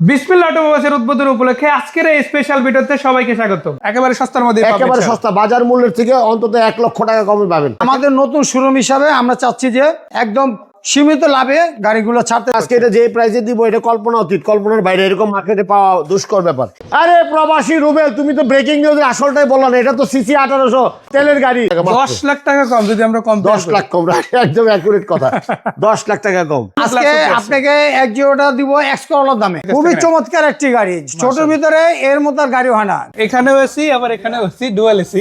বিসমিল্লাহ অটোমোবাইলসের উদ্বোধন উপলক্ষে আজকের এই স্পেশাল ভিডিওতে সবাইকে স্বাগত একেবারে সস্তার মধ্যে একেবারে সস্তা বাজার মূল্যের থেকে অন্তত এক লক্ষ টাকা কমে পাবেন। আমাদের নতুন শোরুম হিসাবে আমরা চাচ্ছি যে একদম সীমিত লাভে গাড়িগুলো ছাড়তে আজকে এটা যে প্রাইসে দিব এটা কল্পনা অতীত কল্পনার বাইরে এরকম মার্কেটে পাওয়া দুষ্কর ব্যাপার। আরে প্রবাসী রুবেল তুমি তো ব্রেকিং নিউজের আসলটাই বলল না এটা তো সিসি আঠারোশো তেলের গাড়ি। দশ লাখ টাকা কম যদি আমরা কম দশ লাখ কম একদম অ্যাকুরেট কথা। দশ লাখ টাকা কম। আজকে আপনাকে এক জিওটা দিব এক্স করলার দামে। খুবই চমৎকার একটি গাড়ি। ছোট ভিতরে এর মতো আর গাড়ি হয় না। এখানেও এসি আবার এখানেও AC dual AC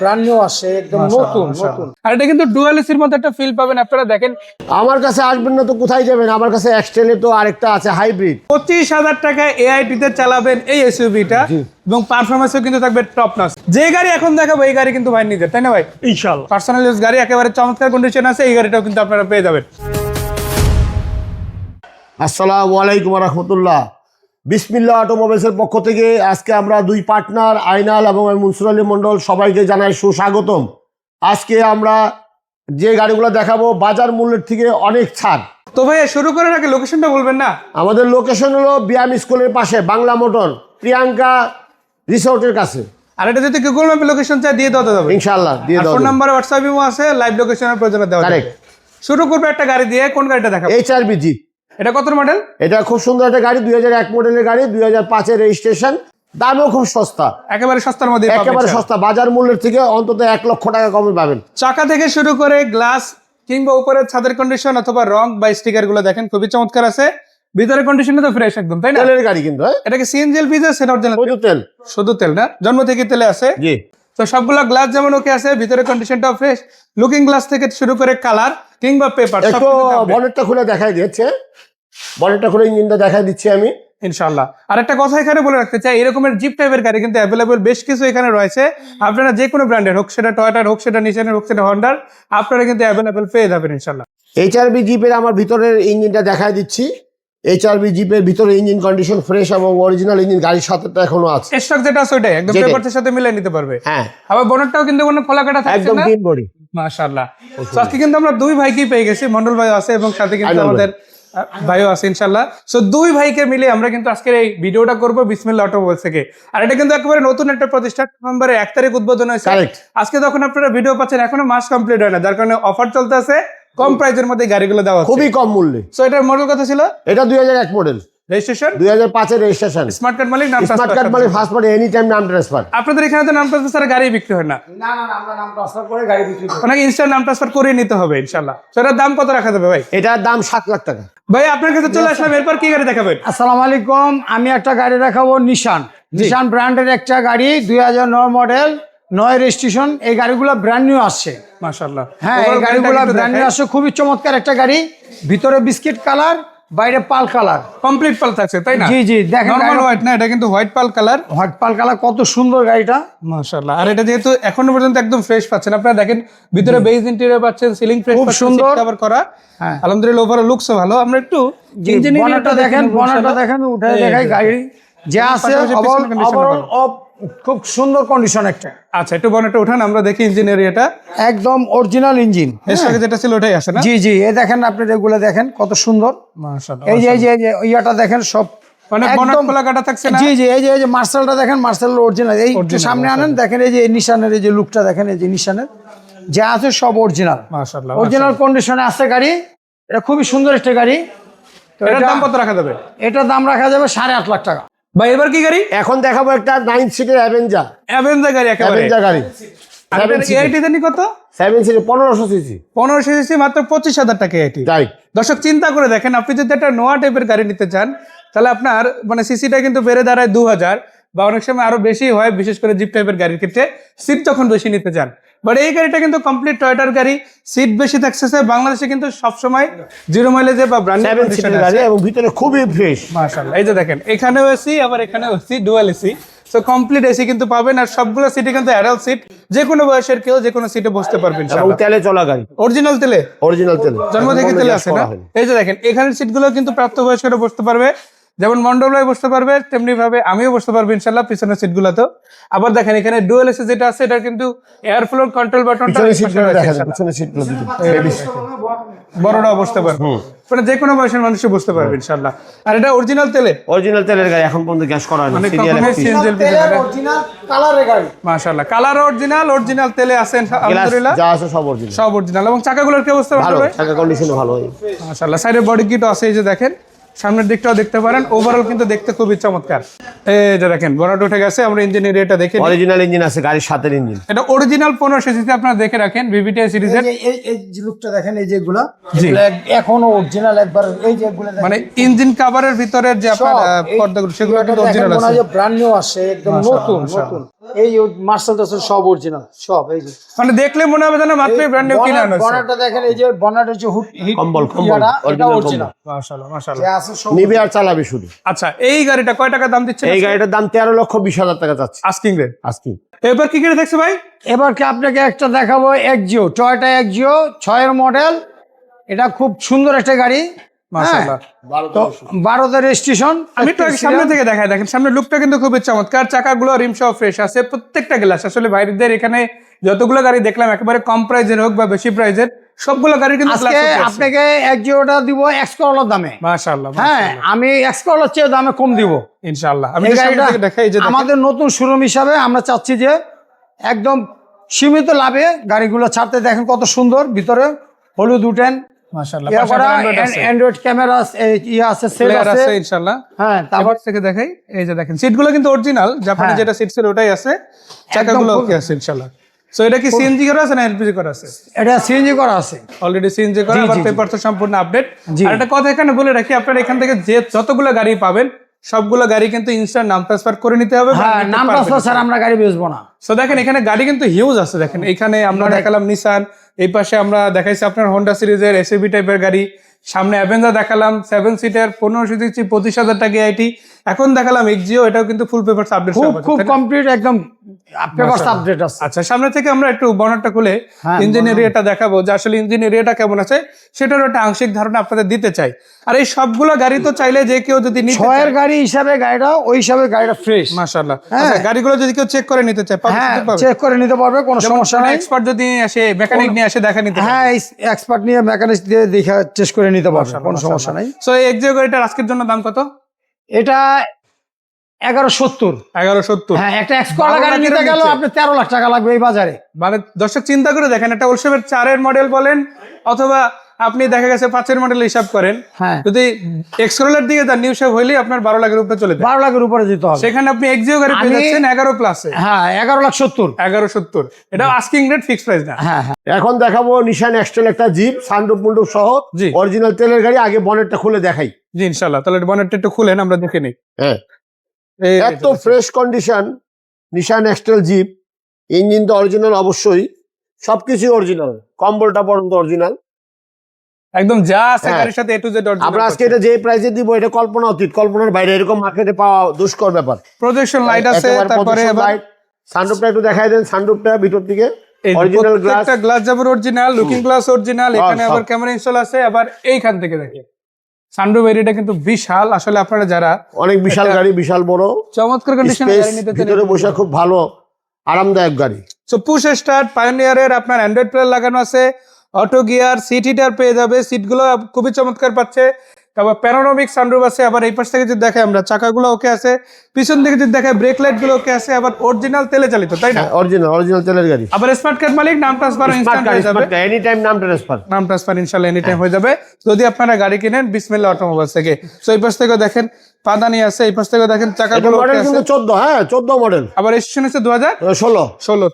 brand new আসছে একদম নতুন নতুন। আর এটা কিন্তু ডুয়াল এসির মধ্যে একটা ফিল পাবেন আপনারা দেখেন আমার কাছে আসবেন না তো কোথায় যাবেন? আমার কাছে এক্সটেলে তো আরেকটা আছে হাইব্রিড পঁচিশ হাজার টাকা এআইটি তে চালাবেন এই এসইউভিটা এবং পারফরমেন্সও কিন্তু থাকবে টপ নচ যে গাড়ি এখন দেখাবো এই গাড়ি কিন্তু ভাই নিজের তাই না ভাই? ইনশাল্লাহ পার্সোনাল ইউজ গাড়ি একেবারে চমৎকার কন্ডিশন আছে এই গাড়িটাও কিন্তু আপনারা পেয়ে যাবেন। আসসালামু আলাইকুম রহমতুল্লাহ। বিসমিল্লা অটোমোবাইলসের পক্ষ থেকে আজকে আমরা দুই পার্টনার আইনাল এবং আমি মনসুর আলী মণ্ডল সবাইকে জানাই সুস্বাগতম। আজকে আমরা যে গাড়িগুলো দেখাবো বাজার মূল্যের থেকে অনেক ছাড়। তো ভাই শুরু করার আগে লোকেশনটা বলবেন না? আমাদের লোকেশন হলো বিয়াম স্কুলের পাশে বাংলা মোটর প্রিয়াঙ্কা রিসোর্টের কাছে। আর এটা যদি গুগল ম্যাপে লোকেশন চাই দিয়ে দেওয়া যাবে। ইনশাল্লাহ দিয়ে দাও ফোন নাম্বার হোয়াটসঅ্যাপ ইমো আছে লাইভ লোকেশনের প্রয়োজনে দেওয়া যাবে। শুরু করবে একটা গাড়ি দিয়ে কোন গাড়িটা দেখাবো? এইচ আর বিজি এটা কত মডেল এটা খুব সুন্দর একটা গাড়ি দুই হাজার এক মডেলের গাড়ি দুই হাজার পাঁচের রেজিস্ট্রেশন দামও খুব সস্তা। একেবারে সস্তার মধ্যে একেবারে সস্তা। বাজার মূল্যের থেকে অন্তত এক লক্ষ টাকা কমে পাবেন। চাকা থেকে শুরু করে গ্লাস কিংবা উপরের ছাদের কন্ডিশন অথবা রং বা স্টিকারগুলো দেখেন খুবই চমৎকার আছে। ভিতরের কন্ডিশন তো ফ্রেশ একদম তাই না? তেলের গাড়ি কিন্তু হ্যাঁ? এটা কি পিজা সেটা অরিজিনাল শুধু তেল। শুধু তেল না জন্ম থেকে তেলে আছে। জি। তো সবগুলো গ্লাস যেমন ওকে আছে ভিতরে কন্ডিশনটাও ফ্রেশ লুকিং গ্লাস থেকে শুরু করে কালার কিংবা পেপার একটু বনেটটা খুলে দেখাই দিচ্ছে বনেটটা খুলে ইঞ্জিনটা দেখাই দিচ্ছি আমি। ইনশাল্লাহ আর একটা কথা এখানে বলে রাখতে চাই এরকমের জিপ টাইপের গাড়ি কিন্তু অ্যাভেলেবল বেশ কিছু এখানে রয়েছে। আপনারা যে কোনো ব্র্যান্ডের হোক সেটা টয়টার হোক সেটা নিশানের হোক সেটা হন্ডার আপনারা কিন্তু অ্যাভেলেবল পেয়ে যাবেন ইনশাল্লাহ এইচআরবি জিপের আমার ভিতরের ইঞ্জিনটা দেখাই দিচ্ছি। এইচআরবি জিপের ভিতরে ইঞ্জিন কন্ডিশন ফ্রেশ এবং অরিজিনাল ইঞ্জিন গাড়ির সাথে তো এখনও আছে। স্টক যেটা আছে ওইটাই একদম। পেপারসের সাথে নিতে পারবে। হ্যাঁ। আবার বনেটটাও কিন্তু কোনো কাটা থাকছে একদম না। ক্লিন বডি মাশাআল্লাহ। আজকে কিন্তু আমরা দুই ভাইকেই পেয়ে গেছি মন্ডল ভাই আছে এবং সাথে কিন্তু আমাদের ভাইও আছে ইনশাল্লাহ সো দুই ভাইকে মিলে আমরা কিন্তু আজকের এই ভিডিওটা করব বিসমিল্লাহ অটোমোবাইল থেকে আর এটা কিন্তু একেবারে নতুন একটা প্রতিষ্ঠান নভেম্বরের এক তারিখ উদ্বোধন হয়েছে. আজকে তখন আপনারা ভিডিও পাচ্ছেন এখনও মাস কমপ্লিট হয় না যার কারণে অফার চলতে আছে কম প্রাইসের মধ্যে গাড়িগুলো দেওয়া খুবই কম মূল্যে। সো এটার মডেল কথা ছিল? এটা দুই হাজার এক মডেল রেজিস্ট্রেশন দুই হাজার পাঁচের রেজিস্ট্রেশন স্মার্ট কার্ড মালিক নাম স্মার্ট কার্ড মানে ফার্স্ট পার্টি এনি টাইম নাম ট্রান্সফার আপনাদের এখানে তো নাম ট্রান্সফার ছাড়া গাড়ি বিক্রি হয় না। না না আমরা নাম ট্রান্সফার করে গাড়ি বিক্রি করি। ওনাকে ইনস্ট্যান্ট নাম ট্রান্সফার করে নিতে হবে ইনশাল্লাহ সেটার দাম কত রাখা যাবে ভাই? এটার দাম সাত লাখ টাকা। ভাই আপনার কাছে চলে আসলাম এরপর কি গাড়ি দেখাবেন? আসসালামু আলাইকুম আমি একটা গাড়ি দেখাবো নিশান নিশান ব্র্যান্ডের একটা গাড়ি দুই হাজার নয় মডেল নয় রেজিস্ট্রেশন এই গাড়িগুলো ব্র্যান্ড নিউ আসছে। মাশাআল্লাহ। হ্যাঁ এই গাড়িগুলো ব্র্যান্ড নিউ আসছে খুবই চমৎকার একটা গাড়ি। ভিতরে বিস্কিট কালার বাইরে পাল কালার। কমপ্লিট পাল থাকছে তাই না? জি জি দেখেন নরমাল হোয়াইট না এটা কিন্তু white pearl colour. White pearl colour কত সুন্দর গাড়িটা। মাশাআল্লাহ আর এটা যেহেতু এখনও পর্যন্ত একদম ফ্রেশ পাচ্ছেন আপনারা দেখেন ভিতরে বেজ ইন্টেরিয়র পাচ্ছেন সিলিং ফ্রেশ খুব সুন্দর। কভার করা। হ্যাঁ। আলহামদুলিল্লাহ ওভারঅল লুকসও ভালো। আমরা একটু engineering বনারটা টা দেখেন নেব বনারটা দেখেন উঠে দেখাই গাড়ি। যে আছে ওভারঅল। খুব সুন্দর কন্ডিশন একটা। আচ্ছা একটু বনেটটা উঠান আমরা দেখি ইঞ্জিনিয়ার এটা। একদম অরিজিনাল ইঞ্জিন এর সাথে যেটা ছিল ওটাই আছে না? জি জি এই দেখেন আপনি এগুলো দেখেন কত সুন্দর। এই যে এই যে ইয়াটা দেখেন সব মানে জি জি এই যে এই যে মার্শালটা দেখেন মার্শাল অরিজিনাল এই সামনে আনেন দেখেন এই যে নিশানের এই যে লুকটা দেখেন এই যে নিশানের। যা আছে সব অরিজিনাল অরিজিনাল কন্ডিশনে আছে গাড়ি। এটা খুবই সুন্দর একটা গাড়ি। এটার এটা- দাম কত রাখা যাবে? এটার দাম রাখা যাবে সাড়ে আট লাখ টাকা। ভাই এবার কি গাড়ি? এখন দেখাবো একটা নাইন সিটের অ্যাভেঞ্জার অ্যাভেঞ্জার গাড়ি একেবারে। অ্যাভেঞ্জার গাড়ি। কত? পনেরোশো সিসি পনেরো সিসি মাত্র পঁচিশ হাজার টাকা রাইট দর্শক চিন্তা করে দেখেন আপনি যদি একটা নোয়া টাইপের গাড়ি নিতে চান তাহলে আপনার মানে সিসিটা কিন্তু বেড়ে দাঁড়ায় দু হাজার বা অনেক সময় আরও বেশি হয় বিশেষ করে জিপ টাইপের গাড়ির ক্ষেত্রে। সিট যখন বেশি নিতে চান বাট এই গাড়িটা কিন্তু কমপ্লিট টয়টার গাড়ি সিট বেশি থাকছে বাংলাদেশে কিন্তু সবসময় জিরো মাইলেজে বা ব্র্যান্ড গাড়ি এবং ভিতরে খুবই ফ্রেশ মাশাআল্লাহ। এই যে দেখেন এখানেও এসি আবার এখানেও AC dual AC so complete AC কিন্তু পাবেন আর সবগুলো সিটে কিন্তু অ্যাডাল্ট সিট যে কোনো বয়সের কেউ যে কোনো সিটে বসতে পারবেন এবং তেলে চলা গাড়ি। অরিজিনাল তেলে? অরিজিনাল তেল। জন্ম থেকে তেলে আছে না। এই যে দেখেন এখানের সিটগুলো কিন্তু প্রাপ্তবয়স্করা বসতে পারবে। যেমন মন্ডল ভাই বসতে পারবে তেমনি ভাবে আমিও বসতে পারব ইনশাল্লাহ পিছনের সিটগুলোতেও আবার দেখেন এখানে ডুয়েল এসে যেটা আছে এটা কিন্তু এয়ার ফ্লো কন্ট্রোল বাটনটা বড়রাও বসতে পারবে। মানে যে কোনো বয়সের মানুষই বসতে পারবে ইনশাল্লাহ। আর এটা অরিজিনাল তেলে? অরিজিনাল তেলের গাড়ি এখন পর্যন্ত গ্যাস করা হয়নি সিরিয়াল কখনোই CNG অরিজিনাল কালারের গাড়ি। মাশাআল্লাহ। কালার অরিজিনাল অরিজিনাল তেলে আছে আলহামদুলিল্লাহ। যা আছে সব অরিজিনাল সব অরিজিনাল এবং চাকাগুলোর কি অবস্থা ভালো ভালো চাকা কন্ডিশনে ভালো। মাশাআল্লাহ। সাইডের বডি কিট আছে এই যে দেখেন। সামনের দিকটাও দেখতে পারেন। ওভারঅল কিন্তু দেখতে খুবই চমৎকার। এই যে দেখেন বড় উঠে গেছে আমরা ইঞ্জিন এরিয়াটা দেখে। অরিজিনাল ইঞ্জিন আছে গাড়ির সাথের ইঞ্জিন এটা অরিজিনাল পনেরো সিসিতে আপনারা দেখে রাখেন ভিভিটিআই সিরিজের এই এই এই যে লুকটা দেখেন এই যেগুলো। এখনও অরিজিনাল একবার এই যে এগুলা মানে ইঞ্জিন কাভারের ভিতরের যে আপনার পর্দাগুলো সেগুলো কিন্তু অরিজিনাল আছে। ব্র্যান্ড নিউ আসছে একদম নতুন নতুন। এই মার্শাল দাসের সব অরিজিনাল সব এই যে। মানে দেখলে মনে হবে যেন মাত্রই ব্র্যান্ড নিউ কিনে হয়েছে বনারটা দেখেন এই যে বনারের যে হুড কম্বল, কম্বল, অরিজিনাল মাশাআল্লাহ মাশাআল্লাহ। আছে সব নিবে আর চালাবে শুধু। আচ্ছা এই গাড়িটা কয় টাকা দাম দিচ্ছে এই গাড়িটার দাম তেরো লক্ষ বিশ হাজার টাকা যাচ্ছে। আস্কিং রেট আজকে এবার কি কিনে দেখছ ভাই? এবার কি আপনাকে একটা দেখাবো একজিও টয়টা একজিও ছয়ের মডেল এটা খুব সুন্দর একটা গাড়ি। বারোতে রেজিস্ট্রেশন আমি একটু সামনে থেকে দেখাই দেখেন সামনের লুকটা কিন্তু খুবই চমৎকার চাকাগুলো রিম সহ ফ্রেশ আছে প্রত্যেকটা গ্লাস আসলে বাইরেদের এখানে যতগুলো গাড়ি দেখলাম একেবারে কম প্রাইজের হোক বা বেশি প্রাইজের সবগুলো গাড়ি কিন্তু আজকে আপনাকে দিব এক্স করলার দামে। মাশাআল্লাহ হ্যাঁ আমি এক্স করলার চেয়ে দামে কম দিব। ইনশাআল্লাহ। আমি দেখাই যে। আমাদের নতুন শোরুম হিসাবে আমরা চাচ্ছি যে একদম সীমিত লাভে গাড়িগুলো ছাড়তে দেখেন কত সুন্দর ভিতরে হলুদ উঠেন মাশাআল্লাহ। পাশে করা Android আছে। অ্যান্ড্রয়েড ক্যামেরা ইয়ে আছে সেট আছে। আছে ইনশাআল্লাহ। হ্যাঁ তারপর তারপর থেকে দেখাই এই যে দেখেন সিটগুলো কিন্তু অরিজিনাল জাপানে। যেটা সিট ছিল ওটাই আছে। চাকাগুলো ওকে আছে ইনশাআল্লাহ। সো এটা কি সিএনজি করা আছে না এলপিজি করা আছে? এটা সিএনজি করা আছে। অলরেডি সিএনজি করা আবার জি, জি। পেপার তো সম্পূর্ণ আপডেট আর একটা কথা এখানে বলে রাখি আপনারা এখান থেকে যে যতগুলো গাড়ি পাবেন সবগুলো গাড়ি কিন্তু ইনস্ট্যান্ট নাম ট্রান্সফার করে নিতে হবে হ্যাঁ নাম ট্রান্সফার স্যার আমরা গাড়ি বেচবো না। সো দেখেন এখানে গাড়ি কিন্তু হিউজ আছে দেখেন। এখানে আমরা দেখালাম নিসান এই পাশে আমরা দেখাইছি আপনার হন্ডা সিরিজের এসএবি টাইপের গাড়ি। সামনে অ্যাভেঞ্জার দেখালাম সেভেন সিটার পনেরো সিটের পঁচিশ হাজার টাকা আইটি এখন দেখালাম এক্সিও এটাও কিন্তু ফুল পেপার আপডেট খুব খুব কমপ্লিট একদম পেপার আপডেট আছে। আচ্ছা সামনে থেকে আমরা একটু বনারটা খুলে হ্যাঁ, ইঞ্জিন এরিয়াটা দেখাবো যে আসলে ইঞ্জিন এরিয়াটা কেমন আছে সেটারও একটা আংশিক ধারণা আপনাদের দিতে চাই। আর এই সবগুলো গাড়ি তো চাইলে যে কেউ যদি নিতে ছয়ের গাড়ি হিসাবে গাড়িটা ওই হিসাবে গাড়িটা ফ্রেশ মাশাআল্লাহ। হ্যাঁ। আচ্ছা গাড়িগুলো যদি কেউ চেক করে নিতে চায় পাবে হ্যাঁ পাবে? চেক করে নিতে পারবে কোনো সমস্যা নাই। এক্সপার্ট যদি আসে মেকানিক নিয়ে আসে দেখা নিতে হ্যাঁ এক্সপার্ট নিয়ে মেকানিক দিয়ে দেখা টেস্ট করে নিতে পারবে কোনো সমস্যা নাই। সো এই এক্সিও গাড়িটার আজকের জন্য দাম কত? এটা এগারো সত্তর। এগারো সত্তর। হ্যাঁ একটা এক্সকলা গাড়ি নিতে গেল। আপনি তেরো লাখ টাকা লাগবে এই বাজারে। মানে দর্শক চিন্তা করে দেখেন একটা ওলসেবের চারের মডেল বলেন অথবা আপনি দেখা গেছে পাঁচের মডেল হিসাব করেন হ্যাঁ। যদি এক্সক্রোলার দিকে তার নিউ শেপ হইলে আপনার বারো লাখের উপরে চলে যায়। বারো লাখের উপরে যেতে হবে। সেখানে আপনি এক্সিও গাড়ি পেয়ে যাচ্ছেন এগারো প্লাসে হ্যাঁ এগারো লাখ সত্তর। এগারো সত্তর। এটা আস্কিং রেট ফিক্স প্রাইস না। হ্যাঁ হ্যাঁ। এখন দেখাবো নিশান এক্সটেল একটা জিপ সানরুপ মুন্ডুপ সহ। জি। অরিজিনাল তেলের গাড়ি আগে বনেটটা খুলে দেখাই। জি ইনশাল্লাহ তাহলে বনেটটা একটু খুলেন আমরা দেখে নিই। হ্যাঁ। এই এত fresh condition Nissan Xtrail jeep engine তো অরিজিনাল অবশ্যই। সবকিছু অরিজিনাল কম্বলটা পর্যন্ত অরিজিনাল একদম যা আছে। গাড়ির সাথে এ টু জেড আমরা আজকে এটা যে প্রাইসে দিব এটা কল্পনা অতীত কল্পনার বাইরে এরকম মার্কেটে পাওয়া দুষ্কর ব্যাপার। প্রজেকশন লাইট আছে তারপরে আবার সানরুপটা একটু দেখাই দেন সানরুপটা ভিতর থেকে অরিজিনাল গ্লাস প্রত্যেকটা গ্লাস যাবে অরিজিনাল লুকিং গ্লাস অরিজিনাল এখানে আবার ক্যামেরা ইনস্টল আছে আবার এইখান থেকে দেখে সানরুফ এরিয়াটা কিন্তু বিশাল আসলে আপনারা যারা অনেক বিশাল গাড়ি বিশাল বড়। চমৎকার কন্ডিশনে গাড়ি নিতে চান ভিতরে বসে খুব ভালো আরামদায়ক গাড়ি। সো পুশ স্টার্ট পায়োনিয়ারের আপনার অ্যান্ড্রয়েড প্লেয়ার লাগানো আছে অটো গিয়ার সিট হিটার পেয়ে যাবে। সিটগুলো খুবই চমৎকার পাচ্ছে। তারপর প্যানোরামিক সানরুফ আছে। আবার এই পাশ থেকে যদি দেখে আমরা চাকাগুলো ওকে আছে। পিছন দিকে যদি দেখে ব্রেক লাইটগুলো ওকে আছে। আবার অরিজিনাল তেলে চালিত তাই না? অরিজিনাল অরিজিনাল তেলের গাড়ি। আবার স্মার্ট কার্ড মালিক নাম ট্রান্সফার স্মার্ট ইনস্ট্যান্ট হয়ে যাবে। এনি টাইম নাম ট্রান্সফার নাম ট্রান্সফার ইনশাল্লাহ এনি টাইম হয়ে যাবে। যদি আপনারা গাড়ি কিনেন বিসমিল্লা অটোমোবাইলস থেকে। সো এই পাশ থেকে দেখেন পাদানি আছে এই পাশ থেকে দেখেন চাকাগুলো মডেল okay আছে। কিন্তু চোদ্দ হ্যাঁ চোদ্দ মডেল আবার এসেছেন হচ্ছে দু হাজার ষোলো 16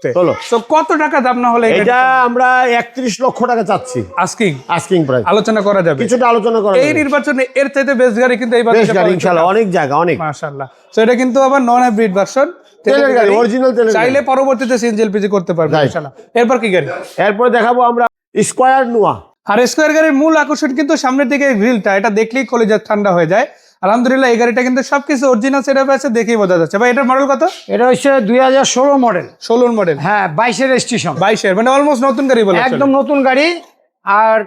তো কত টাকা দাম না হলে এটা আমরা একত্রিশ লক্ষ টাকা চাচ্ছি। আস্কিং আস্কিং প্রাইস আলোচনা করা যাবে। কিছুটা আলোচনা করা এই নির্বাচনে এর চাইতে বেস্ট গাড়ি কিন্তু এই বেশ গাড়ি ইনশাল্লাহ অনেক জায়গা অনেক। মাশাআল্লাহ। সো এটা কিন্তু আবার নন হাইব্রিড ভার্সন তেলের গাড়ি অরিজিনাল তেলের চাইলে পরবর্তীতে সিএনজি করতে পারবে. ইনশাআল্লাহ। এরপর কি গাড়ি? এরপরে দেখাবো আমরা স্কোয়ার নোয়া আর স্কোয়ার গাড়ির মূল আকর্ষণ কিন্তু সামনের দিকে গ্রিলটা এটা দেখলেই কলেজা ঠান্ডা হয়ে যায়। আলহামদুলিল্লাহ এই গাড়িটা কিন্তু সবকিছু অরিজিনাল সেটআপ আছে দেখেই বোঝা যাচ্ছে। ভাই এটার মডেল কত? এটা হচ্ছে দুই হাজার ষোলো মডেল ষোলোর মডেল হ্যাঁ বাইশের রেজিস্ট্রেশন বাইশের মানে অলমোস্ট নতুন গাড়ি বলে একদম নতুন গাড়ি। আর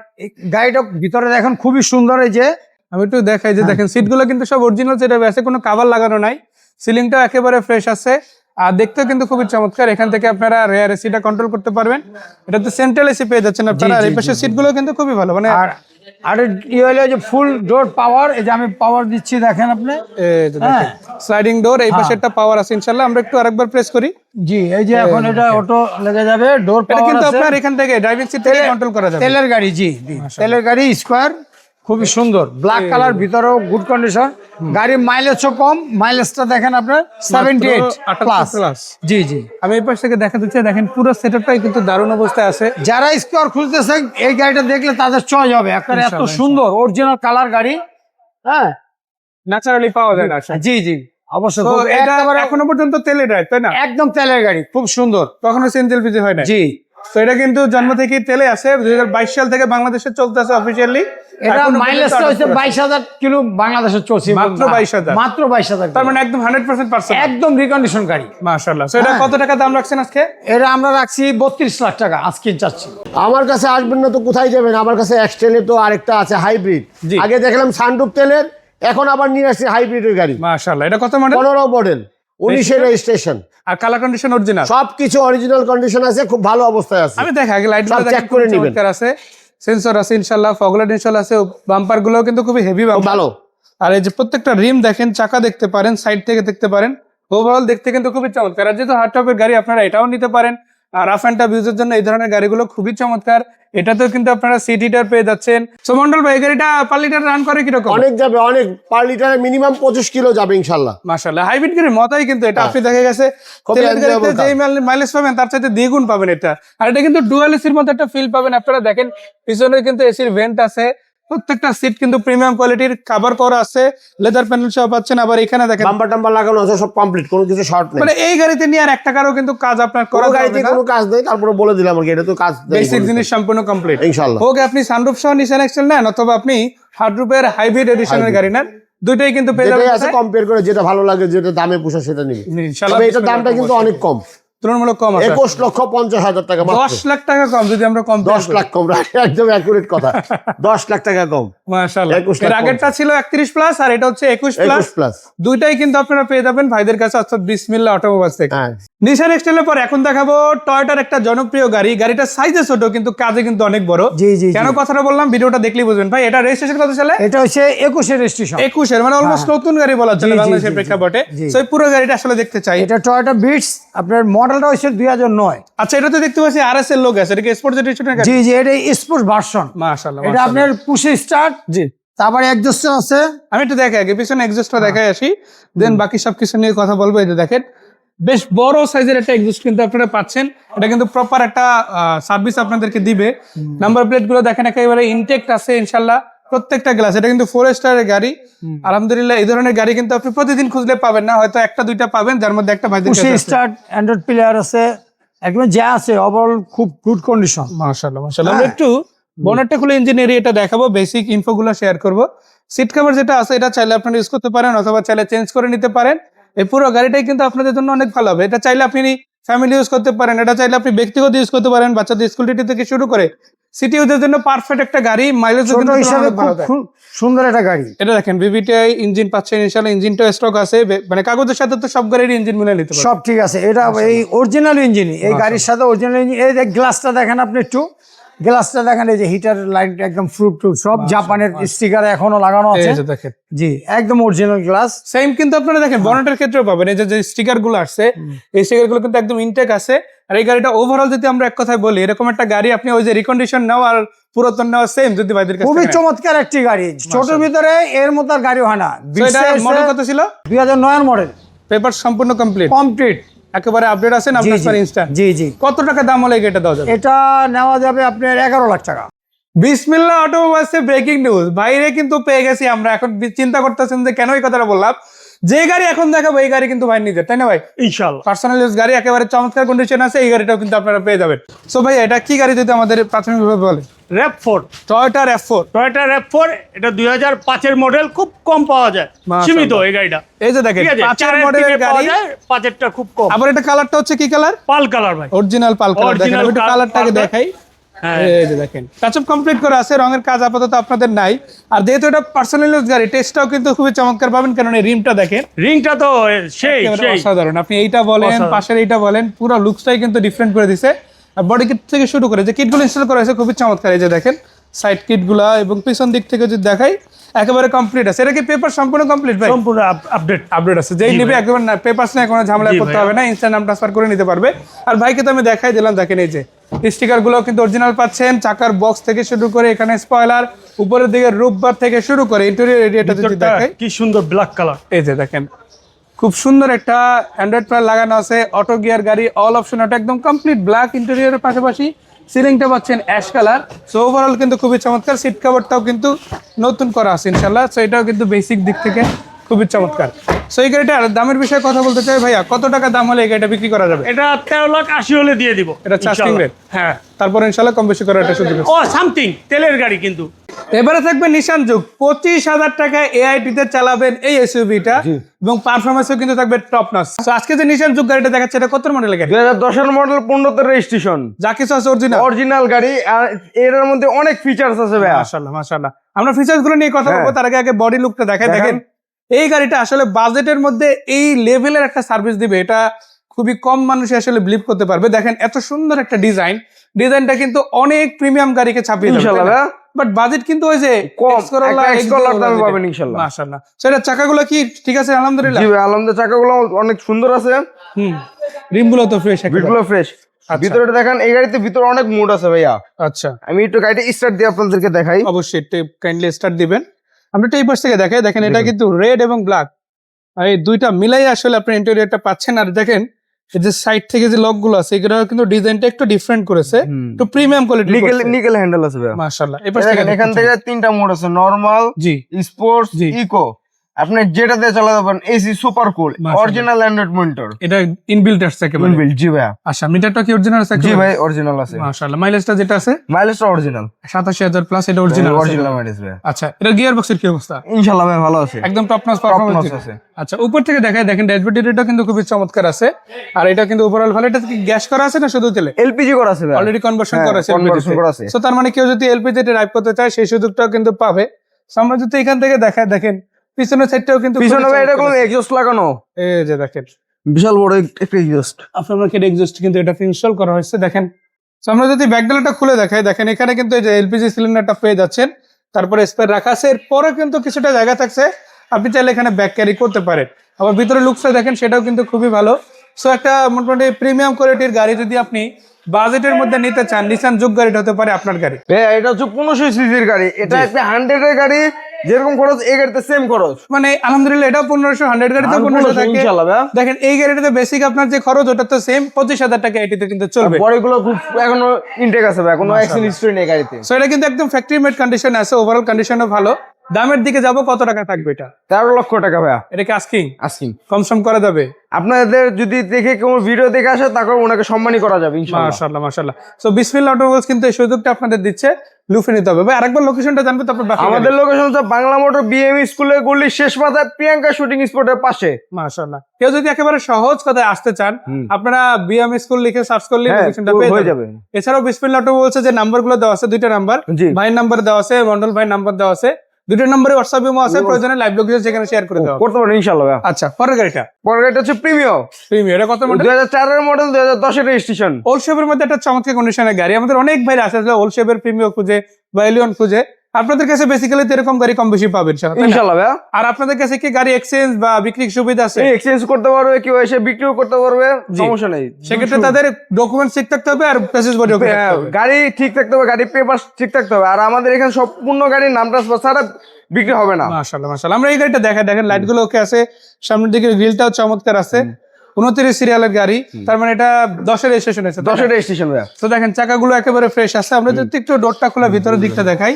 গাড়িটা ভিতরে দেখেন খুবই সুন্দর এই যে। আমি একটু দেখাই যে দেখেন সিটগুলো কিন্তু সব অরিজিনাল সেট আছে কোনো কাভার লাগানো নাই। সিলিংটাও একেবারে ফ্রেশ আছে। আর দেখতেও কিন্তু খুবই চমৎকার। এখান থেকে আপনারা রেয়ার এসিটা কন্ট্রোল করতে পারবেন। এটা তো সেন্ট্রাল এসি পেয়ে যাচ্ছেন আপনারা। আর এই পাশের সিটগুলো কিন্তু খুবই ভালো। মানে আর আর ই হলো যে ফুল ডোর পাওয়ার এই যে আমি পাওয়ার দিচ্ছি দেখেন আপনি। স্লাইডিং ডোর এই পাশে একটা পাওয়ার আছে ইনশাল্লাহ আমরা একটু আরেকবার প্রেস করি। জি এই যে এখন এটা অটো লেগে যাবে ডোর পাওয়ার কিন্তু আপনার এখান থেকে ড্রাইভিং সিট থেকে কন্ট্রোল করা যাবে। তেলের গাড়ি জি। তেলের গাড়ি স্কোয়ার খুবই সুন্দর। ব্ল্যাক কালার ভিতরেও গুড কন্ডিশন গাড়ির মাইলেজও কম। মাইলেজটা দেখেন আপনার সেভেন্টি এইট প্লাস জি জি। আমি এই পাশ থেকে দেখাতে চাই। দেখেন পুরো সেটআপটাই কিন্তু দারুণ অবস্থায় আছে। যারা স্কোয়ার খুঁজতেছে এই গাড়িটা দেখলে তাদের চয় হবে। একটা এত সুন্দর অরিজিনাল কালার গাড়ি। হ্যাঁ? ন্যাচারালি পাওয়া যায় না জি জি। অবশ্যই। এটা একেবারে- এখনও পর্যন্ত তেলে ড্রাইভ তাই না? একদম তেলের গাড়ি খুব সুন্দর। কখনো সিএনজি এলপিজি হয় না জি। তো এটা কিন্তু জন্ম থেকে তেলে আছে দুই হাজার বাইশ সাল থেকে বাংলাদেশে চলতেছে অফিসিয়ালি এটা হচ্ছে বাইশ হাজার কিলো বাংলাদেশে চলছে মাত্র 22,000 মাত্র বাইশ হাজার তার মানে একদম হান্ড্রেড পার্সেন্ট পার্সেন্ট একদম রিকন্ডিশন গাড়ি। মাশাল্লাহ তো এটা কত টাকা দাম রাখছেন আজকে? এটা আমরা রাখছি বত্রিশ লাখ টাকা আজকে চাচ্ছি আমার কাছে আসবেন না তো কোথায় যাবেন? আমার কাছে এক্সটেলে তো আরেকটা আছে হাইব্রিড জি। আগে দেখলাম সানরুফ তেলের এখন আবার নিয়ে আসছি হাইব্রিডের গাড়ি। মাশাল্লাহ এটা কত মডেল পনেরো মডেল উনিশের রেজিস্ট্রেশন আর কালার কন্ডিশন অরিজিনাল সবকিছু অরিজিনাল কন্ডিশন আছে খুব ভালো অবস্থায় আছে। আমি দেখা আগে লাইট চেক করে নিবেন। আছে। সেন্সর আছে ইনশাল্লাহ ফগলাইট ইনশাল্লাহ আছে বাম্পারগুলো কিন্তু খুবই হেভি ভালো। আর এই যে প্রত্যেকটা রিম দেখেন চাকা দেখতে পারেন সাইড থেকে দেখতে পারেন। ওভারঅল দেখতে কিন্তু খুবই চমৎকার। আর যেহেতু হার্ড টপের গাড়ি আপনারা এটাও নিতে পারেন। রাফ অ্যান্ড টাফ ইউজের জন্য এই ধরনের গাড়িগুলো খুবই চমৎকার। এটাতেও কিন্তু আপনারা সিট হিটার পেয়ে যাচ্ছেন। সো মন্ডল ভাই গাড়িটা পার লিটার রান করে কীরকম? অনেক যাবে অনেক। পার লিটারে মিনিমাম পঁচিশ কিলো যাবে ইনশাল্লাহ। মাশাল্লাহ হাইব্রিড গাড়ির মতাই কিন্তু এটা। আপনি দেখা গেছে enjoyable মাইলেজ পাবেন তার চাইতে দ্বিগুণ পাবেন এটা। আর এটা কিন্তু ডুয়াল এসির মধ্যে একটা ফিল পাবেন। আপনারা দেখেন পিছনে কিন্তু এসির ভেন্ট আছে। প্রত্যেকটা সিট কিন্তু প্রিমিয়াম কোয়ালিটির কভার করা আছে। লেদার প্যানেল সহ পাচ্ছেন আবার এখানে দেখেন বাম্পার টাম্পার লাগানো আছে সব কমপ্লিট কোনো কিছু শর্ট নেই। মানে এই গাড়িতে নিয়ে আর এক টাকারও কিন্তু কাজ আপনার করা গাড়িতে যাবে না। কোনো কাজ নেই তারপরে বলে দিলাম আর এটা তো কাজ বেসিক জিনিস সম্পূর্ণ কমপ্লিট ইনশাল্লাহ ওকে আপনি সানরুফ সহ নিশান এক্সেল নেন অথবা আপনি হার্ডরুপের হাইব্রিড এডিশনের গাড়ি নেন দুইটাই কিন্তু পেয়ে যাবেন আছে কম্পেয়ার করে যেটা ভালো লাগে যেটা দামে পোষা সেটা নিবে। ইনশাআল্লাহ তবে এটার দামটা কিন্তু অনেক কম। তুলনামূলক কম আছে। একুশ লক্ষ পঞ্চাশ হাজার টাকা মাত্র। দশ লাখ টাকা কম যদি আমরা কম দশ লাখ কম একদম অ্যাকুরেট কথা। দশ লাখ টাকা কম। মাশাআল্লাহ। এর আগেরটা ছিল 31 প্লাস আর এটা হচ্ছে 21 প্লাস একুশ প্লাস দুইটাই কিন্তু আপনারা পেয়ে যাবেন ভাইদের কাছে অর্থাৎ বিসমিল্লাহ অটোমোবাইলস থেকে। হ্যাঁ। নিশান এক্সটেলের পর এখন দেখাবো টয়োটার একটা জনপ্রিয় গাড়ি। গাড়িটা সাইজে ছোট কিন্তু কাজে কিন্তু অনেক বড়। জি জি। কেন কথাটা বললাম? ভিডিওটা দেখলেই বুঝবেন। ভাই এটা রেজিস্ট্রেশন কত সালে? এটা হচ্ছে একুশের রেজিস্ট্রেশন একুশের মানে অলমোস্ট নতুন গাড়ি বলা চলে বাংলাদেশের প্রেক্ষাপটে। পুরো গাড়িটা আসলে দেখতে চাই। এটা টয়টা বিটস আপনার মডেলটা হচ্ছে দুই হাজার নয়। আচ্ছা এটা তো দেখতে পাচ্ছি আর এস এর লোক আছে এটা কি স্পোর্টস এডিশনের জি জি এটা স্পোর্টস ভার্সন মাশাআল্লাহ এটা আপনার পুশে স্টার্ট জি। তারপরে আছে। আমি একটু আগে পিছনে এক্সস্টটা দেখাই আসি। দেন বাকি সবকিছু নিয়ে কথা বলব যে দেখেন। বেশ বড় সাইজের একটা এক্সস্ট কিন্তু আপনারা পাচ্ছেন। এটা কিন্তু প্রপার একটা সার্ভিস আপনাদেরকে দিবে। নাম্বার প্লেটগুলো দেখেন একেবারে ইনটেক্ট আছে ইনশাল্লাহ প্রত্যেকটা গ্লাস এটা কিন্তু ফোর স্টারের গাড়ি। আলহামদুলিল্লাহ এই ধরনের গাড়ি কিন্তু আপনি প্রতিদিন খুঁজলে পাবেন না হয়তো একটা দুইটা পাবেন যার মধ্যে একটা পুশে স্টার্ট অ্যান্ড্রয়েড প্লেয়ার আছে একদম যা আছে ওভারঅল খুব গুড কন্ডিশন মাশাআল্লাহ মাশাআল্লাহ। আমরা একটু বনেটটা খুলে ইঞ্জিন এরিয়াটা দেখাবো বেসিক ইনফো গুলো শেয়ার করব। সিট কভার যেটা আছে এটা চাইলে আপনারা ইউজ করতে পারেন অথবা চাইলে চেঞ্জ করে নিতে পারেন। এই পুরো গাড়িটাই কিন্তু আপনাদের জন্য অনেক ভালো হবে। এটা চাইলে আপনি ফ্যামিলি ইউজ করতে পারেন এটা চাইলে আপনি ব্যক্তিগত ইউজ করতে পারেন বাচ্চাদের স্কুল থেকে শুরু করে সিটি ওদের জন্য পারফেক্ট একটা গাড়ি মাইলেজ সুন্দর একটা গাড়ি। এটা দেখেন বিবিটিআই ইঞ্জিন পাচ্ছেন ইনশাআল্লাহ ইঞ্জিনটা স্টক আছে। মানে কাগজের সাথে তো সব গাড়ির ইঞ্জিন মিলে নিতে সব ঠিক আছে। এটা এই অরিজিনাল ইঞ্জিন এই গাড়ির সাথে অরিজিনাল ইঞ্জিন এই গ্লাসটা দেখেন আপনি একটু। গ্লাসটা দেখেন এই যে হিটার লাইট একদম ফ্রুট টুট সব জাপানের স্টিকার এখনও লাগানো আছে। দেখেন। জি একদম অরিজিনাল গ্লাস সেম কিন্তু আপনারা দেখেন বনেটের ক্ষেত্রেও পাবেন। এই যে স্টিকারগুলো আসছে এই স্টিকারগুলো কিন্তু একদম ইনটেক আছে। আর এই গাড়িটা ওভারঅল যদি আমরা এক কথায় বলি এরকম একটা গাড়ি আপনি ওই যে রিকন্ডিশন নাও আর পুরাতন নাও সেম যদি ভাইদের কাছে খুবই চমৎকার একটি গাড়ি। ছোটর ভিতরে এর মতো আর গাড়ি হয় না। মডেল কত ছিল? দুই হাজার নয়ের মডেল পেপার সম্পূর্ণ কমপ্লিট কমপ্লিট একেবারে আপডেট আছে না আপনার জি। ইনস্ট্যান্ট জি জি। কত টাকা দাম হলে গাড়িটা দেওয়া যাবে? এটা নেওয়া যাবে আপনার এগারো লাখ টাকা। বিসমিল্লাহ অটোমোবাইলসে ব্রেকিং নিউজ বাইরে কিন্তু পেয়ে গেছি আমরা। এখন চিন্তা করতেছেন যে কেন এই কথাটা বললাম? যে গাড়ি এখন দেখাবো এই গাড়ি কিন্তু ভাই নিজের তাই না ভাই? ইনশাল্লাহ পার্সোনাল ইউজ গাড়ি একেবারে চমৎকার কন্ডিশন আছে এই গাড়িটাও কিন্তু আপনারা পেয়ে যাবেন। সো ভাই এটা কি গাড়ি যদি আমাদের প্রাথমিকভাবে বলে RAV four টয়োটার F four Toyota RAV four এটা দুই হাজার পাঁচের মডেল খুব কম পাওয়া যায়। সীমিত এই গাড়িটা। এই যে দেখেন পাঁচের মডেলের গাড়ি। পাঁচেরটা খুব কম। আবার এটা কালারটা হচ্ছে কি কালার পাল কালার ভাই। অরিজিনাল পাল কালার দেখেন একটু কালারটাকে দেখাই। হ্যাঁ। এই যে দেখেন কমপ্লিট করা আছে রঙের কাজ আপাতত আপনাদের নাই। আর যেহেতু এটা পার্সোনাল ইউজ গাড়ি টেস্টটাও কিন্তু খুবই চমৎকার পাবেন কারণ এই রিমটা দেখেন। রিংটা তো সেই অসাধারণ। আপনি এইটা বলেন পাশের এইটা বলেন পুরো লুকসটাই কিন্তু ডিফারেন্ট করে দিছে। আর বডি কিট থেকে শুরু করে যে কিটগুলো ইনস্টল করা হয়েছে খুবই চমৎকার। এই যে দেখেন সাইড কিটগুলা এবং পিছন দিক থেকে যদি দেখাই একেবারে কমপ্লিট আছে। এটা কি পেপার সম্পূর্ণ কমপ্লিট ভাই? সম্পূর্ণ আপডেট আপডেট আছে। যেই নিবে একেবারে না পেপারস নিয়ে কোনো ঝামেলা করতে হবে না ইনস্ট্যান্ট নাম ট্রান্সফার করে নিতে পারবে। আর ভাইকে তো আমি দেখাই দিলাম দেখেন এই যে। স্টিকারগুলো কিন্তু অরিজিনাল পাচ্ছেন চাকার বক্স থেকে শুরু করে এখানে স্পয়লার উপরের দিকে রূপবার থেকে শুরু করে ইন্টেরিয়র এরিয়াটা যদি দেখাই। কি সুন্দর ব্ল্যাক কালার এই যে দেখেন খুব সুন্দর একটা অ্যান্ড্রয়েড প্রায় লাগানো আছে অটো গিয়ার গাড়ি অল অপশন ওটা একদম কমপ্লিট ব্ল্যাক ইন্টেরিয়রের পাশাপাশি সিলিংটা পাচ্ছেন অ্যাশ কালার সো ওভারঅল কিন্তু খুবই চমৎকার সিট কাভারটাও কিন্তু নতুন করা আছে ইনশাল্লাহ সো এটাও কিন্তু বেসিক দিক থেকে খুবই চমৎকার। সো এই গাড়িটার দামের বিষয়ে কথা বলতে চাই ভাইয়া কত টাকা দাম হলে এই গাড়িটা বিক্রি করা যাবে? এটা তেরো লাখ আশি হলে দিয়ে দিব। এটা চার্জিং রেট হ্যাঁ। তারপর ইনশাল্লাহ কম বেশি করার একটা সুযোগ ও সামথিং তেলের গাড়ি কিন্তু। এবারে থাকবে নিশান যুগ পঁচিশ হাজার টাকায় এআইটিতে চালাবেন এই এসইউভিটা এবং পারফরমেন্সও কিন্তু থাকবে টপ নচ আজকে যে নিশান যুগ গাড়িটা দেখাচ্ছে এটা কত মডেলের গাড়ি? দুই হাজার দশের মডেল পনেরোতে রেজিস্ট্রেশন যা কিছু আছে অরিজিনাল অরিজিনাল গাড়ি আর এর মধ্যে অনেক ফিচার্স আছে ভাইয়া। মাশাআল্লাহ মাশাআল্লাহ। আমরা ফিচার্সগুলো নিয়ে কথা হ্যাঁ। বলব তার আগে আগে বডি লুকটা দেখাই দেখান। এই গাড়িটা আসলে বাজেটের মধ্যে এই লেভেলের একটা সার্ভিস দিবে। এটা খুবই কম মানুষই আসলে বিলিভ করতে পারবে। দেখেন এত সুন্দর একটা ডিজাইন ডিজাইনটা কিন্তু অনেক প্রিমিয়াম গাড়িকে ছাপিয়ে ভাইয়া বাট বাজেট কিন্তু ওই যে। পাবেন ইনশাল্লাহ। মাশাআল্লাহ। সেটা চাকাগুলো কি ঠিক আছে আলহামদুলিল্লাহ? জি আলহামদুলিল্লাহ চাকাগুলো অনেক সুন্দর আছে। হুম। রিমগুলো তো ফ্রেশ বিটগুলো ফ্রেশ ভিতরে দেখেন এই গাড়িতে ভিতরে অনেক মুড আছে ভাইয়া। আচ্ছা। আমি একটু গাড়িটা স্টার্ট দিয়ে আপনাদেরকে দেখাই। অবশ্যই কাইন্ডলি স্টার্ট দিবেন। আমরা এই পাশ থেকে দেখাই। দেখেন এটা কিন্তু রেড এবং ব্ল্যাক এই দুইটা মিলাই আসলে আপনি ইন্টেরিয়রটা পাচ্ছেন। আর দেখেন এই যে সাইড থেকে যে লকগুলো আছে এগুলো কিন্তু ডিজাইনটা একটু ডিফারেন্ট করেছে। একটু premium quality nickel nickel handle আছে মাশাআল্লাহ। এই পাশ থেকে এখান থেকে তিনটা মোড আছে। নরমাল জি। স্পোর্টস জি। ইকো আপনি যেটাতে চালাতে পারেন AC super cool original Android monitor এটা ইনবিল্ট আছে একেবারে। ইনবিল্ট জি ভাই আচ্ছা মিটারটা কি অরিজিনাল আছে জি ভাই অরিজিনাল আছে। মাশাআল্লাহ মাইলেজটা যেটা আছে? মাইলেজটা অরিজিনাল সাতাশি হাজার প্লাস এটা অরিজিনাল অরিজিনাল মাইলেজ ভাইয়া। আচ্ছা এটা গিয়ার বক্সের কি অবস্থা? ইনশাআল্লাহ ভাই ভালো আছে। একদম টপ নচ পারফরম্যান্স আছে। আচ্ছা উপর থেকে দেখায় দেখেন ড্যাশবোর্ড এরিয়াটা কিন্তু খুবই চমৎকার আছে। আর এটা কিন্তু ওভারঅল ভালো। এটা কি গ্যাস করা আছে না শুধু তেলে? এলপিজি করা আছে ভাই অলরেডি কনভার্সন করা আছে conversion করা আছে। সো তার মানে কেউ যদি এলপিজি তে ড্রাইভ করতে চায় সেই সুযোগটাও কিন্তু পাবে। আমরা যদি এখান থেকে দেখায় দেখেন পিছনের সাইডটাও কিন্তু পিছনে এটা কোনো এক্সস্ট লাগানো? এই যে দেখেন। বিশাল বড় একটা এক্সস্ট আপনার কেটে এক্সস্ট কিন্তু এটা ইনস্টল করা হয়েছে দেখেন। আমরা যদি ব্যাকডালাটা খুলে দেখাই দেখেন এখানে কিন্তু এই যে এলপিজি সিলিন্ডারটা পেয়ে যাচ্ছেন। তারপরে স্পেয়ার রাখা আছে। এরপরে কিন্তু কিছুটা জায়গা থাকছে। আপনি চাইলে এখানে ব্যাক ক্যারি করতে পারেন। আবার ভিতরে লুকসটা দেখেন সেটাও কিন্তু খুবই ভালো। সো একটা মোটামুটি প্রিমিয়াম কোয়ালিটির গাড়ি যদি আপনি বাজেটের মধ্যে নিতে চান নিসান যুগ গাড়িটা হতে পারে আপনার গাড়ি। এটা হচ্ছে পনেরোশো সিসির গাড়ি। এটা একটা হান্ড্রেড এর গাড়ি। যেরকম খরচ এই গাড়িতে সেম খরচ। মানে আলহামদুলিল্লাহ এটা পনেরোশো হান্ড্রেড গাড়িতে পনেরোশো থাকে। দেখেন এই গাড়িটাতে বেসিক আপনার যে খরচ ওটা তো সেম পঁচিশ হাজার টাকা এটিতে কিন্তু চলবে। বড়গুলো খুব এখনও ইনটেক আছে এখনও কোনো অ্যাক্সিডেন্ট হিস্ট্রি নেই গাড়িতে। সো এটা কিন্তু একদম ফ্যাক্টরি মেড কন্ডিশন আছে ওভারঅল কন্ডিশনও ভালো। দামের দিকে যাব কত টাকা থাকবে এটা? তেরো লক্ষ টাকা ভাইয়া। এটা কি আস্কিং আসিন কম সম করা যাবে? আপনাদের যদি দেখে কোনো ভিডিও দেখে আসে তারপর ওনাকে সম্মানই করা যাবে মাশাআল্লাহ মাশাআল্লাহ। সো বিসমিল্লাহ অটোমোবাইলস কিন্তু এই সুযোগটা আপনাদের দিচ্ছে লুফে নিতে হবে। ভাই আরেকবার লোকেশনটা জানবে তারপর আমাদের লোকেশন হচ্ছে বাংলা মোটর বিএমই স্কুলের গলির শেষ মাথায় প্রিয়াঙ্কা শুটিং স্পটের পাশে। মাশাআল্লাহ। কেউ যদি একেবারে সহজ কথায় আসতে চান। আপনারা বিএম স্কুল লিখে সার্চ করলে লোকেশনটা পেয়ে যাবেন। যাবে। এছাড়াও বিসমিল্লাহ অটোমোবাইলস যে নাম্বারগুলো দেওয়া আছে দুইটা নাম্বার ভাইয়ের নাম্বার দেওয়া আছে মন্ডল ভাইয়ের নাম্বার দেওয়া আছে দুটো নম্বরে হোয়াটসঅ্যাপ ইমো আছে প্রয়োজনে লাইভ লোকেশন সেখানে শেয়ার করে দেওয়া করতে পারেন ইনশাআল্লাহ আচ্ছা পরের গাড়িটা। পরের গাড়িটা হচ্ছে প্রিমিয়াম প্রিমিয়ার এটা কত মডেল 2004 এর মডেল দুই হাজার দশের রেজিস্ট্রেশন শেপের মধ্যে একটা চমৎকার কন্ডিশনের গাড়ি। আমাদের অনেক ভাই আছে ওল্ড শেপের খুঁজে বা এলিয়ন খুঁজে। আপনাদের কাছে বেসিক্যালি এরকম গাড়ি কম বেশি পাবেন ইনশাআল্লাহ ভাইয়া। আর আপনাদের কাছে কি গাড়ি এক্সচেঞ্জ বা বিক্রির সুবিধা আছে? এক্সচেঞ্জ করতে পারবে কেউ এসে বিক্রিও করতে পারবে সমস্যা নেই। সেক্ষেত্রে তাদের ডকুমেন্টস ঠিক থাকতে হবে আর প্যাসেজ বডি হ্যাঁ, গাড়ি ঠিক থাকতে হবে গাড়ি পেপার ঠিক থাকতে হবে। আর আমাদের এখানে সম্পূর্ণ গাড়ির নাম ট্রান্সফার ছাড়া বিক্রি হবে না। মাশাআল্লাহ মাশাআল্লাহ। আমরা এই গাড়িটা দেখা দেখেন লাইটগুলো ওকে আছে সামনের দিকে গ্রিলটাও চমৎকার আছে। উনত্রিশ সিরিয়ালের গাড়ি তার মানে এটা দশের রেজিস্ট্রেশন আছে দশের ভাইয়া। তো দেখেন চাকাগুলো একেবারে ফ্রেশ আছে। আমরা যদি একটু ডোরটা খোলা ভিতরের দিকটা দেখাই।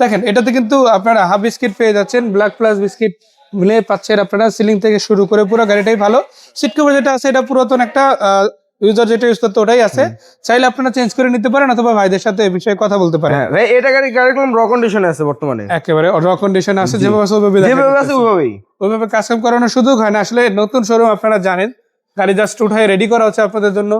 দেখেন এটাতে কিন্তু আপনারা হাফ বিস্কিট পেয়ে যাচ্ছেন ব্ল্যাক প্লাস বিস্কিট মিলে পাচ্ছেন আপনারা সিলিং থেকে শুরু করে পুরো গাড়িটাই ভালো। সিট কভার যেটা আছে এটা পুরাতন একটা ইউজার যেটা ইউজ করতে ওটাই আছে। চাইলে আপনারা চেঞ্জ করে নিতে পারেন অথবা ভাইদের সাথে এই বিষয়ে কথা বলতে পারেন। হ্যাঁ ভাই এটা গাড়ি গাড়িগুলো র কন্ডিশনে আছে বর্তমানে। একেবারে র কন্ডিশন আছে যেভাবে আছে ওইভাবে দেখা যেভাবে আছে যাচ্ছে। ওইভাবেই ওইভাবে কাজ কাম করানোর সুযোগ হয় না। আসলে নতুন শোরুম আপনারা জানেন গাড়ি জাস্ট উঠায় রেডি করা হচ্ছে আপনাদের জন্য।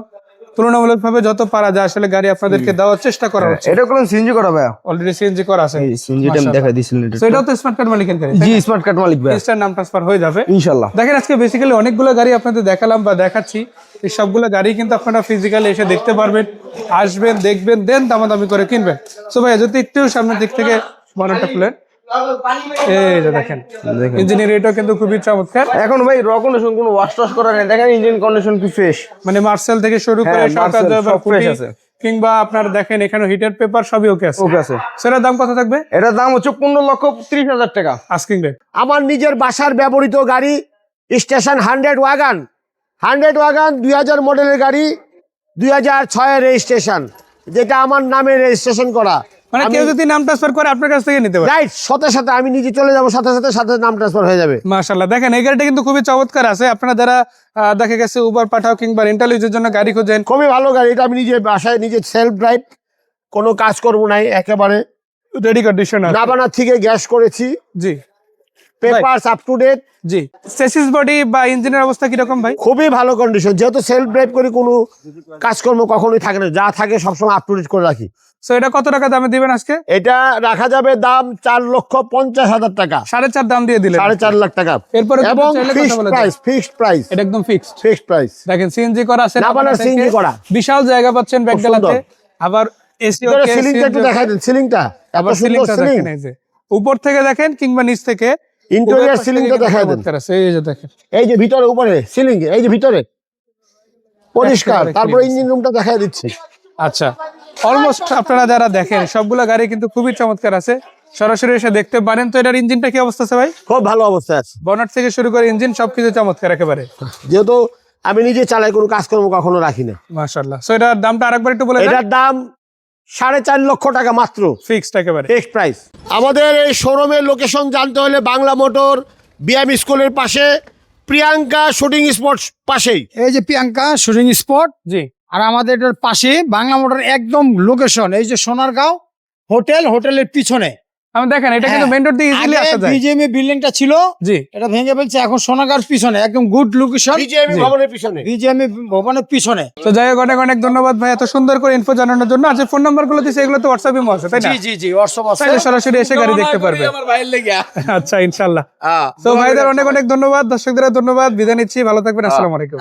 তুলনামূলকভাবে যত পারা যায় আসলে গাড়ি আপনাদেরকে দেওয়ার চেষ্টা করা হচ্ছে। এটা কোনো সিএনজি করা ভাইয়া? অলরেডি সিএনজি করা আছে। সিএনজিটা আমি দেখাই দিয়েছিলাম তো এটাও তো স্মার্ট কার্ড মালিকের গাড়ি জি স্মার্ট কার্ড মালিক ভাইয়া। রেজিস্টার নাম ট্রান্সফার হয়ে যাবে। ইনশাল্লাহ দেখেন আজকে বেসিক্যালি অনেকগুলো গাড়ি আপনাদের দেখালাম বা দেখাচ্ছি। এই সবগুলো গাড়ি কিন্তু আপনারা ফিজিক্যালি এসে দেখতে পারবেন আসবেন দেখবেন দেন দামাদামি করে কিনবেন। সো ভাই যদি একটু সামনের দিক থেকে বনারটা খুলেন। এই যে দেখেন ইঞ্জিনিয়ার এটাও কিন্তু খুবই চমৎকার। এখন ভাই র কন্ডিশন কোনো ওয়াশ টাশ করা নেই। দেখেন ইঞ্জিন কন্ডিশন কি ফ্রেশ মানে মার্সেল থেকে শুরু করে হ্যাঁ, সব আছে। কিংবা আপনার দেখেন এখানে হিটার পেপার সবই ওকে আছে। ওকে আছে। সেটার দাম কত থাকবে? এটার দাম হচ্ছে পনেরো লক্ষ ত্রিশ হাজার টাকা। আস্কিং রেট আমার নিজের বাসার ব্যবহৃত গাড়ি station hundred wagon. Hundred wagon দুই হাজার মডেলের গাড়ি দুই হাজার ছয়ের রেজিস্ট্রেশন যেটা আমার নামে রেজিস্ট্রেশন করা। মানে কেউ যদি নাম ট্রান্সফার করে আপনার কাছ থেকে নিতে পারে। রাইট সাথে সাথে আমি নিজে চলে যাব সাথে সাথে সাথে নাম ট্রান্সফার হয়ে যাবে। মাশাল্লাহ দেখেন এই গাড়িটা কিন্তু খুবই চমৎকার আছে। আপনারা যারা দেখা গেছে উবার পাঠাও কিংবা রেন্টাল ইউজের জন্য গাড়ি খোঁজেন। খুবই ভালো গাড়ি এটা আমি নিজে বাসায় নিজে সেলফ ড্রাইভ কোনো কাজ করব নাই একেবারে রেডি কন্ডিশন আছে। নাবানা থেকে গ্যাস করেছি। জি। পেপারস আপ টু ডেট জি। চেসিস বডি বা ইঞ্জিনের অবস্থা কীরকম ভাই? খুবই ভালো কন্ডিশন যেহেতু সেলফ ড্রাইভ করি কোনো কাজকর্ম কখনোই থাকে না। যা থাকে সবসময় আপ টু ডেট করে রাখি। সো এটা কত টাকা দামে দিবেন আজকে? এটা রাখা যাবে দাম চার লক্ষ পঞ্চাশ হাজার টাকা। সাড়ে চার দাম দিয়ে দিলেন। সাড়ে চার লাখ টাকা। এরপরে এবং ফিক্সড প্রাইস ফিক্সড প্রাইস এটা একদম ফিক্সড ফিক্সড প্রাইস দেখেন সিএনজি করা আছে না CNG থেকে করা। বিশাল জায়গা পাচ্ছেন সুন্দর। আবার এসি সিলিংটা একটু দেখাই দেন। সিলিংটা আবার সিলিংটা সিলিং দেখেন উপর থেকে দেখেন কিংবা নিচ থেকে ইন্টেরিয়ার সিলিংটা দেখাই দেন। এই যে দেখেন। এই যে ভিতরে উপরে সিলিং এই যে ভিতরে। পরিষ্কার। তারপরে ইঞ্জিন রুমটা দিচ্ছি। আচ্ছা অলমোস্ট আপনারা যারা দেখেন সবগুলো গাড়ি কিন্তু খুবই চমৎকার আছে। সরাসরি এসে দেখতে পারেন। তো এটার ইঞ্জিনটা কি অবস্থা আছে ভাই? খুব ভালো অবস্থা আছে। বনাট থেকে শুরু করে ইঞ্জিন সবকিছু চমৎকার একেবারে। যেহেতু আমি নিজে চালাই কোনো কাজকর্ম কখনো রাখি না। মাশাআল্লাহ। সো এটার দামটা আরেকবার একটু বলে এটার দাম সাড়ে চার লক্ষ টাকা মাত্র। ফিক্সড একেবারে। ফিক্সড প্রাইস আমাদের এই শোরুমের লোকেশন জানতে হলে বাংলা মোটর বিএম স্কুলের পাশে প্রিয়াঙ্কা শুটিং স্পট পাশেই। এই যে প্রিয়াঙ্কা শুটিং স্পট জি। আর আমাদের এটার পাশে বাংলা মোটর একদম লোকেশন এই যে সোনারগাঁও হোটেল হোটেলের পিছনে। আমি দেখেন এটা কিন্তু হ্যাঁ। মেন রোড দিয়ে ইজিলি আসা যায়। বিজেএমএ বিল্ডিংটা ছিল জি। এটা ভেঙে ফেলছে এখন সোনাগাঁওর পিছনে একদম গুড লোকেশন বিজেপি ভবনের পিছনে। ভবনের পিছনে। তো যাই হোক অনেক অনেক ধন্যবাদ ভাই এত সুন্দর করে ইনফো জানানোর জন্য। আচ্ছা ফোন নাম্বারগুলো দিচ্ছে এগুলো তো হোয়াটসঅ্যাপে আছে তাই না? জি জি জি হোয়াটসঅ্যাপ আছে। চাইলে সরাসরি এসে গাড়ি দেখতে পারবে। আচ্ছা ইনশাল্লাহ। তো ভাইদের অনেক অনেক ধন্যবাদ দর্শকদের ধন্যবাদ। বিদায় নিচ্ছি ভালো থাকবেন আসসালামু আলাইকুম।